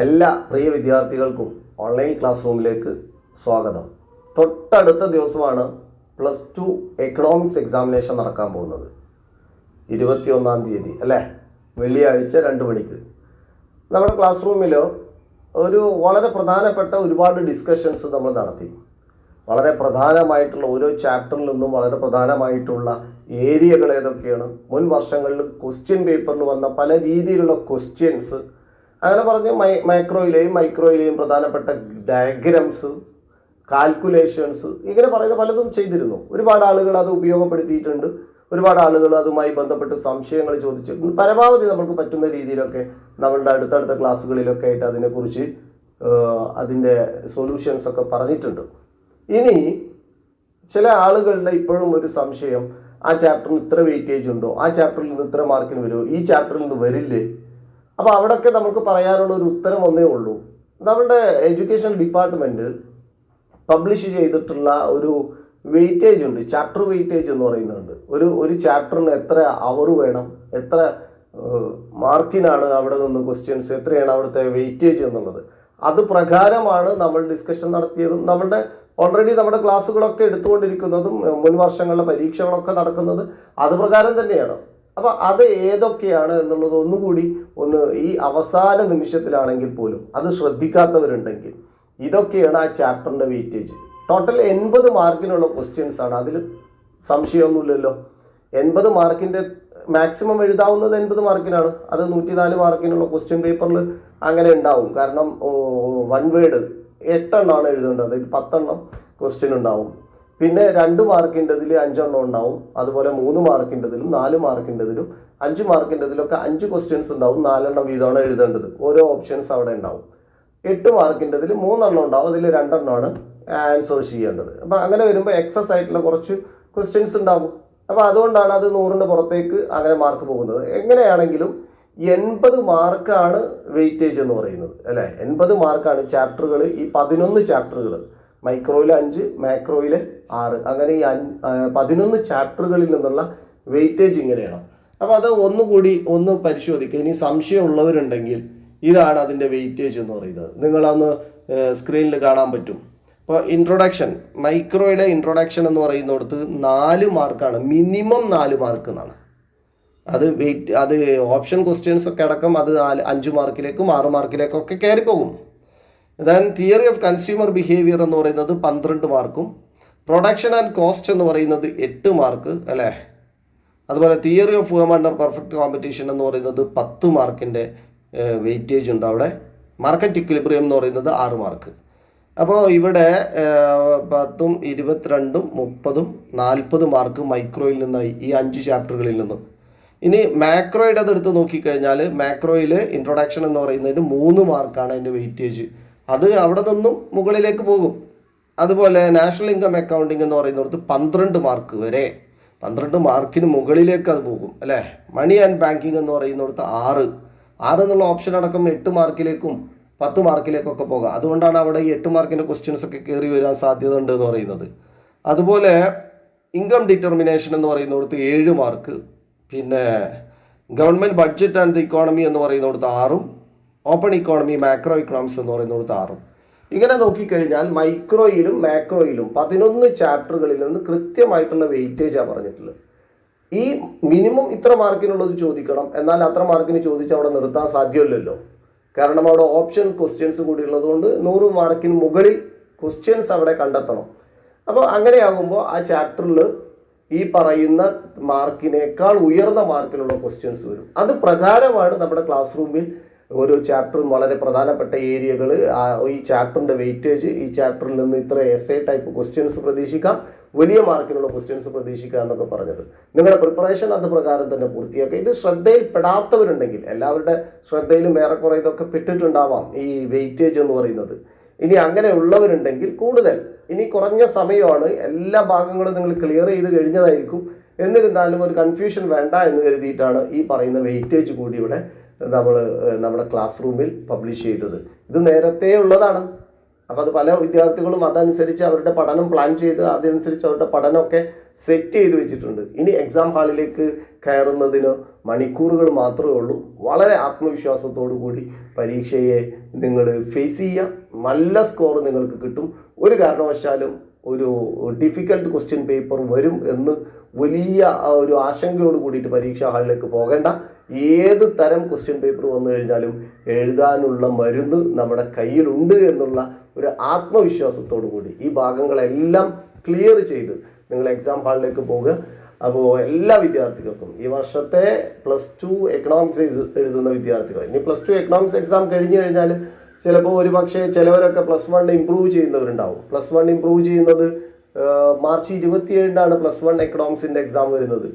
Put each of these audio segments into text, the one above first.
എല്ലാ പ്രിയ വിദ്യാർത്ഥികൾക്കും online class റൂമിലേക്ക് സ്വാഗതം. തൊട്ടടുത്ത ദിവസമാണ് പ്ലസ് ടു എക്കണോമിക്സ് എക്സാമിനേഷൻ നടക്കാൻ പോകുന്നത്. ഇരുപത്തിയൊന്നാം തീയതി അല്ലേ? വെള്ളിയാഴ്ച രണ്ട് മണിക്ക്. നമ്മുടെ ക്ലാസ് റൂമിൽ ഒരു വളരെ പ്രധാനപ്പെട്ട ഒരുപാട് ഡിസ്കഷൻസ് നമ്മൾ നടത്തി. വളരെ പ്രധാനമായിട്ടുള്ള ഓരോ ചാപ്റ്ററിൽ നിന്നും വളരെ പ്രധാനമായിട്ടുള്ള ഏരിയകൾ ഏതൊക്കെയാണ്? മുൻ വർഷങ്ങളിൽ ക്വസ്റ്റ്യൻ പേപ്പറിൽ വന്ന പല രീതിയിലുള്ള ക്വസ്റ്റ്യൻസ് അങ്ങനെ പറഞ്ഞ് മൈ മൈക്രോയിലെയും മൈക്രോയിലെയും പ്രധാനപ്പെട്ട ഡയഗ്രംസ് കാൽക്കുലേഷൻസ് ഇങ്ങനെ പറയുന്ന പലതും ചെയ്തിരുന്നു. ഒരുപാട് ആളുകൾ അത് ഉപയോഗപ്പെടുത്തിയിട്ടുണ്ട്. ഒരുപാട് ആളുകൾ അതുമായി ബന്ധപ്പെട്ട് സംശയങ്ങൾ ചോദിച്ചിട്ടുണ്ട്. പരമാവധി നമുക്ക് പറ്റുന്ന രീതിയിലൊക്കെ നമ്മളുടെ അടുത്തടുത്ത ക്ലാസ്സുകളിലൊക്കെ ആയിട്ട് അതിനെക്കുറിച്ച് അതിന്റെ സൊല്യൂഷൻസ് ഒക്കെ പറഞ്ഞിട്ടുണ്ട്. ഇനി ചില ആളുകളുടെ ഇപ്പോഴും ഒരു സംശയം ആ ചാപ്റ്ററിന് ഇത്ര വെയിറ്റേജ് ഉണ്ടോ? ആ ചാപ്റ്ററിൽ നിന്ന് ഇത്ര മാർക്കിന് വരുമോ? ഈ ചാപ്റ്ററിൽ നിന്ന് വരില്ലേ? അപ്പോൾ അവിടെയൊക്കെ നമുക്ക് പറയാനുള്ള ഒരു ഉത്തരം ഒന്നേ ഉള്ളൂ. നമ്മുടെ എഡ്യൂക്കേഷൻ ഡിപ്പാർട്ട്മെന്റ് പബ്ലിഷ് ചെയ്തിട്ടുള്ള ഒരു വെയിറ്റേജ് ഉണ്ട്. ചാപ്റ്റർ വെയിറ്റേജ് എന്ന് പറയുന്നുണ്ട്. ഒരു ഒരു ചാപ്റ്ററിന് എത്ര അവർ വേണം? എത്ര മാർക്കിനാണ് അവിടെ നിന്ന് ക്വസ്റ്റ്യൻസ് എത്രയാണ് അവിടുത്തെ വെയിറ്റേജ് എന്നുള്ളത്? അത് പ്രകാരമാണ് നമ്മൾ ഡിസ്കഷൻ നടത്തിയതും നമ്മളുടെ ഓൾറെഡി നമ്മുടെ ക്ലാസ്സുകളൊക്കെ എടുത്തുകൊണ്ടിരിക്കുന്നതും മുൻ വർഷങ്ങളിലെ പരീക്ഷകളൊക്കെ നടക്കുന്നത് അത് പ്രകാരം തന്നെയാണ്. അപ്പോൾ അത് ഏതൊക്കെയാണ് എന്നുള്ളത് ഒന്നുകൂടി ഒന്ന് ഈ അവസാന നിമിഷത്തിലാണെങ്കിൽ പോലും അത് ശ്രദ്ധിക്കാത്തവരുണ്ടെങ്കിൽ ഇതൊക്കെയാണ് ആ ചാപ്റ്ററിന്റെ വെയിറ്റേജ് ടോട്ടൽ എൺപത് മാർക്കിനുള്ള ക്വസ്റ്റ്യൻസ് ആണ്. അതിൽ സംശയമൊന്നുമില്ലല്ലോ. എൺപത് മാർക്കിന്റെ മാക്സിമം എഴുതാവുന്നത് എൺപത് മാർക്കിനാണ് അത് നൂറ്റിനാല് മാർക്കിനുള്ള ക്വസ്റ്റ്യൻ പേപ്പറിൽ അങ്ങനെ ഉണ്ടാവും. കാരണം വൺ വേഡ് എട്ടെണ്ണമാണ് എഴുതേണ്ടത്. പത്തെണ്ണം ക്വസ്റ്റ്യൻ ഉണ്ടാവും. പിന്നെ രണ്ട് മാർക്കിന്റെതിൽ അഞ്ചെണ്ണം ഉണ്ടാവും. അതുപോലെ മൂന്ന് മാർക്കിന്റെതിലും നാല് മാർക്കിന്റെതിലും അഞ്ച് മാർക്കിന്റെതിലൊക്കെ അഞ്ച് ക്വസ്റ്റ്യൻസ് ഉണ്ടാവും. നാലെണ്ണം വീതമാണ് എഴുതേണ്ടത്. ഓരോ ഓപ്ഷൻസ് അവിടെ ഉണ്ടാവും. എട്ട് മാർക്കിന്റെതിൽ മൂന്നെണ്ണം ഉണ്ടാവും. അതിൽ രണ്ടെണ്ണമാണ് ആൻസർ ചെയ്യേണ്ടത്. അപ്പം അങ്ങനെ വരുമ്പോൾ എക്സസ് ആയിട്ടുള്ള കുറച്ച് ക്വസ്റ്റ്യൻസ് ഉണ്ടാവും. അപ്പോൾ അതുകൊണ്ടാണ് അത് നൂറിന്റെ പുറത്തേക്ക് അങ്ങനെ മാർക്ക് പോകുന്നത്. എങ്ങനെയാണെങ്കിലും എൺപത് മാർക്കാണ് വെയിറ്റേജ് എന്ന് പറയുന്നത് അല്ലേ? എൺപത് മാർക്കാണ് ചാപ്റ്ററുകൾ ഈ പതിനൊന്ന് ചാപ്റ്ററുകൾ മൈക്രോയിൽ അഞ്ച് മാക്രോയിൽ ആറ്. അങ്ങനെ ഈ പതിനൊന്ന് ചാപ്റ്ററുകളിൽ നിന്നുള്ള വെയിറ്റേജ് ഇങ്ങനെയാണ്. അപ്പോൾ അത് ഒന്നുകൂടി ഒന്ന് പരിശോധിക്കുക ഇനി സംശയമുള്ളവരുണ്ടെങ്കിൽ ഇതാണ് അതിന്റെ വെയിറ്റേജ് എന്ന് പറയുന്നത്. നിങ്ങളൊന്ന് സ്ക്രീനിൽ കാണാൻ പറ്റും. ഇപ്പോൾ ഇൻട്രൊഡക്ഷൻ മൈക്രോയുടെ ഇൻട്രൊഡക്ഷൻ എന്ന് പറയുന്നിടത്ത് നാല് മാർക്കാണ്. മിനിമം നാല് മാർക്ക് എന്നാണ്. അത് വെയിറ്റ് അത് ഓപ്ഷൻ ക്വസ്റ്റ്യൻസ് ഒക്കെ അടക്കം അത് നാല് അഞ്ച് മാർക്കിലേക്കും ആറ് മാർക്കിലേക്കും ഒക്കെ കയറിപ്പോകും. Then theory of consumer behaviour എന്ന് പറയുന്നത് പന്ത്രണ്ട് മാർക്കും പ്രൊഡക്ഷൻ ആൻഡ് കോസ്റ്റ് എന്ന് പറയുന്നത് എട്ട് മാർക്ക് അല്ലേ? അതുപോലെ theory of home under perfect competition എന്ന് പറയുന്നത് പത്ത് മാർക്കിന്റെ വെയിറ്റേജ് ഉണ്ട് അവിടെ. മാർക്കറ്റ് ഇക്വിലിബ്രിയം എന്ന് പറയുന്നത് ആറ് മാർക്ക്. അപ്പോൾ ഇവിടെ പത്തും ഇരുപത്തിരണ്ടും മുപ്പതും നാൽപ്പത് മാർക്ക് മൈക്രോയിൽ നിന്നായി ഈ അഞ്ച് ചാപ്റ്ററുകളിൽ നിന്ന്. ഇനി മാക്രോയുടെ അതെടുത്ത് നോക്കിക്കഴിഞ്ഞാൽ മാക്രോയിൽ ഇൻട്രൊഡക്ഷൻ എന്ന് പറയുന്നതിന് മൂന്ന് മാർക്കാണ് അതിന്റെ വെയിറ്റേജ് അത് അവിടെ നിന്നും മുകളിലേക്ക് പോകും. അതുപോലെ നാഷണൽ ഇൻകം അക്കൗണ്ടിങ് എന്ന് പറയുന്നിടത്ത് പന്ത്രണ്ട് മാർക്ക് വരെ. പന്ത്രണ്ട് മാർക്കിന് മുകളിലേക്ക് അത് പോകും അല്ലേ? മണി ആൻഡ് ബാങ്കിങ് എന്ന് പറയുന്നിടത്ത് ആറ്. ആറ് എന്നുള്ള ഓപ്ഷൻ അടക്കം എട്ട് മാർക്കിലേക്കും പത്ത് മാർക്കിലേക്കൊക്കെ പോകാം അതുകൊണ്ടാണ് അവിടെ ഈ എട്ട് മാർക്കിന്റെ ക്വസ്റ്റ്യൻസ് ഒക്കെ കയറി വരാൻ സാധ്യത ഉണ്ട് എന്ന് പറയുന്നത്. അതുപോലെ ഇൻകം ഡിറ്റർമിനേഷൻ എന്ന് പറയുന്നിടത്ത് ഏഴ് മാർക്ക് പിന്നെ government budget and the economy എന്ന് പറയുന്നിടത്ത് ആറും ഓപ്പൺ ഇക്കോണമി മാക്രോ ഇക്കണോമിക്സ് എന്ന് പറയുന്നത് ആറും ഇങ്ങനെ നോക്കിക്കഴിഞ്ഞാൽ മൈക്രോയിലും മാക്രോയിലും പതിനൊന്ന് ചാപ്റ്ററുകളിൽ നിന്ന് കൃത്യമായിട്ടുള്ള വെയിറ്റേജാണ് പറഞ്ഞിട്ടുള്ളത്. ഈ മിനിമം ഇത്ര മാർക്കിനുള്ളത് ചോദിക്കണം എന്നാൽ അത്ര മാർക്കിന് ചോദിച്ച് അവിടെ നിർത്താൻ സാധ്യമല്ലല്ലോ. കാരണം അവിടെ ഓപ്ഷൻ ക്വസ്റ്റ്യൻസ് കൂടി ഉള്ളതുകൊണ്ട് നൂറ് മാർക്കിന് മുകളിൽ ക്വസ്റ്റ്യൻസ് അവിടെ കണ്ടെത്തണം. അപ്പോൾ അങ്ങനെയാകുമ്പോൾ ആ ചാപ്റ്ററിൽ ഈ പറയുന്ന മാർക്കിനേക്കാൾ ഉയർന്ന മാർക്കിനുള്ള ക്വസ്റ്റ്യൻസ് വരും. അത് പ്രകാരമാണ് നമ്മുടെ ക്ലാസ് റൂമിൽ ഓരോ ചാപ്റ്ററും വളരെ പ്രധാനപ്പെട്ട ഏരിയകൾ ഈ ചാപ്റ്ററിന്റെ വെയിറ്റേജ് ഈ ചാപ്റ്ററിൽ നിന്ന് ഇത്ര എസ് എ ടൈപ്പ് ക്വസ്റ്റ്യൻസ് പ്രതീക്ഷിക്കാം. വലിയ മാർക്കിനുള്ള ക്വസ്റ്റ്യൻസ് പ്രതീക്ഷിക്കാം എന്നൊക്കെ പറഞ്ഞത്. നിങ്ങളുടെ പ്രിപ്പറേഷൻ അത് പ്രകാരം തന്നെ പൂർത്തിയാക്കുക. ഇത് ശ്രദ്ധയിൽപ്പെടാത്തവരുണ്ടെങ്കിൽ എല്ലാവരുടെ ശ്രദ്ധയിലും ഏറെക്കുറെ ഇതൊക്കെ പെട്ടിട്ടുണ്ടാവാം ഈ വെയിറ്റേജ് എന്ന് പറയുന്നത്. ഇനി അങ്ങനെ ഉള്ളവരുണ്ടെങ്കിൽ കൂടുതൽ ഇനി കുറഞ്ഞ സമയമാണ് എല്ലാ ഭാഗങ്ങളും നിങ്ങൾ ക്ലിയർ ചെയ്ത് കഴിഞ്ഞതായിരിക്കും. എന്നിരുന്നാലും ഒരു കൺഫ്യൂഷൻ വേണ്ട എന്ന് കരുതിയിട്ടാണ് ഈ പറയുന്ന വെയിറ്റേജ് കൂടി ഇവിടെ നമ്മൾ നമ്മുടെ ക്ലാസ് റൂമിൽ പബ്ലിഷ് ചെയ്തത്. ഇത് നേരത്തെ ഉള്ളതാണ്. അപ്പോൾ അത് പല വിദ്യാർത്ഥികളും അതനുസരിച്ച് അവരുടെ പഠനം പ്ലാൻ ചെയ്ത് അതനുസരിച്ച് അവരുടെ പഠനമൊക്കെ സെറ്റ് ചെയ്ത് വെച്ചിട്ടുണ്ട്. ഇനി എക്സാം ഹാളിലേക്ക് കയറുന്നതിന് മണിക്കൂറുകൾ മാത്രമേ ഉള്ളൂ. വളരെ ആത്മവിശ്വാസത്തോടു കൂടി പരീക്ഷയെ നിങ്ങൾ ഫേസ് ചെയ്യുക. നല്ല സ്കോർ നിങ്ങൾക്ക് കിട്ടും. ഒരു കാരണവശാലും ഒരു ഡിഫിക്കൽട്ട് ക്വസ്റ്റ്യൻ പേപ്പർ വരും എന്ന് വലിയ ഒരു ആശങ്കയോട് കൂടിയിട്ട് പരീക്ഷാ ഹാളിലേക്ക് പോകേണ്ട. ഏത് തരം ക്വസ്റ്റ്യൻ പേപ്പർ വന്നു കഴിഞ്ഞാലും എഴുതാനുള്ള മരുന്ന് നമ്മുടെ കയ്യിലുണ്ട് എന്നുള്ള ഒരു ആത്മവിശ്വാസത്തോടു കൂടി ഈ ഭാഗങ്ങളെല്ലാം ക്ലിയർ ചെയ്ത് നിങ്ങൾ എക്സാം ഹാളിലേക്ക് പോകുക അപ്പോൾ എല്ലാ വിദ്യാർത്ഥികൾക്കും ഈ വർഷത്തെ പ്ലസ് ടു എക്കണോമിക്സ് എഴുതുന്ന വിദ്യാർത്ഥികൾ. ഇനി പ്ലസ് ടു എക്കണോമിക്സ് എക്സാം കഴിഞ്ഞു കഴിഞ്ഞാൽ ചിലപ്പോൾ ഒരു പക്ഷേ ചിലവരൊക്കെ പ്ലസ് വൺ ഇമ്പ്രൂവ് ചെയ്യുന്നവരുണ്ടാവും. പ്ലസ് വൺ ഇമ്പ്രൂവ് ചെയ്യുന്നത് മാർച്ച് ഇരുപത്തിയേഴിനാണ് പ്ലസ് വൺ എക്കണോമിക്സിന്റെ എക്സാം വരുന്നത്.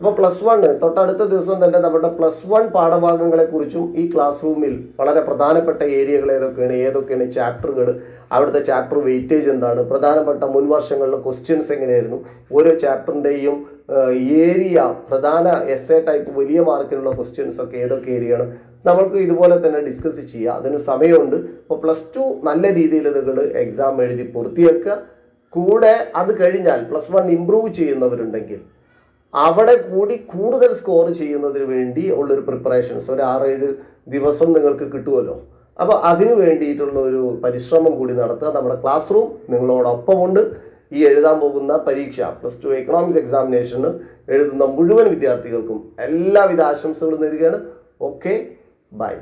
അപ്പോൾ പ്ലസ് വൺ തൊട്ടടുത്ത ദിവസം തന്നെ നമ്മുടെ പ്ലസ് വൺ പാഠഭാഗങ്ങളെക്കുറിച്ചും ഈ ക്ലാസ് റൂമിൽ വളരെ പ്രധാനപ്പെട്ട ഏരിയകൾ ഏതൊക്കെയാണ് ഏതൊക്കെയാണ് ചാപ്റ്ററുകൾ അവിടുത്തെ ചാപ്റ്റർ വെയിറ്റേജ് എന്താണ് പ്രധാനപ്പെട്ട മുൻ വർഷങ്ങളിലെ ക്വസ്റ്റ്യൻസ് എങ്ങനെയായിരുന്നു ഓരോ ചാപ്റ്ററിന്റെയും ഏരിയ പ്രധാന എസ് ടൈപ്പ് വലിയ മാർക്കിലുള്ള ക്വസ്റ്റ്യൻസ് ഒക്കെ ഏതൊക്കെ ഏരിയയാണ് നമ്മൾക്ക് ഇതുപോലെ തന്നെ ഡിസ്കസ് ചെയ്യുക അതിന് സമയമുണ്ട്. അപ്പോൾ പ്ലസ് ടു നല്ല രീതിയിൽ നിങ്ങൾ എക്സാം എഴുതി പൂർത്തിയാക്കുക. കൂടെ അത് കഴിഞ്ഞാൽ പ്ലസ് വൺ ഇമ്പ്രൂവ് ചെയ്യുന്നവരുണ്ടെങ്കിൽ അവിടെ കൂടി കൂടുതൽ സ്കോർ ചെയ്യുന്നതിന് വേണ്ടി ഉള്ളൊരു പ്രിപ്പറേഷൻസ് ഒരു ആറേഴ് ദിവസം നിങ്ങൾക്ക് കിട്ടുമല്ലോ അപ്പോൾ അതിനു വേണ്ടിയിട്ടുള്ള ഒരു പരിശ്രമം കൂടി നടത്തുക. നമ്മുടെ ക്ലാസ് റൂം നിങ്ങളോടൊപ്പമുണ്ട്. ഈ എഴുതാൻ പോകുന്ന പരീക്ഷ പ്ലസ് ടു എക്കണോമിക്സ് എക്സാമിനേഷന് എഴുതുന്ന മുഴുവൻ വിദ്യാർത്ഥികൾക്കും എല്ലാവിധ ആശംസകളും നേരുകയാണ്. Okay bye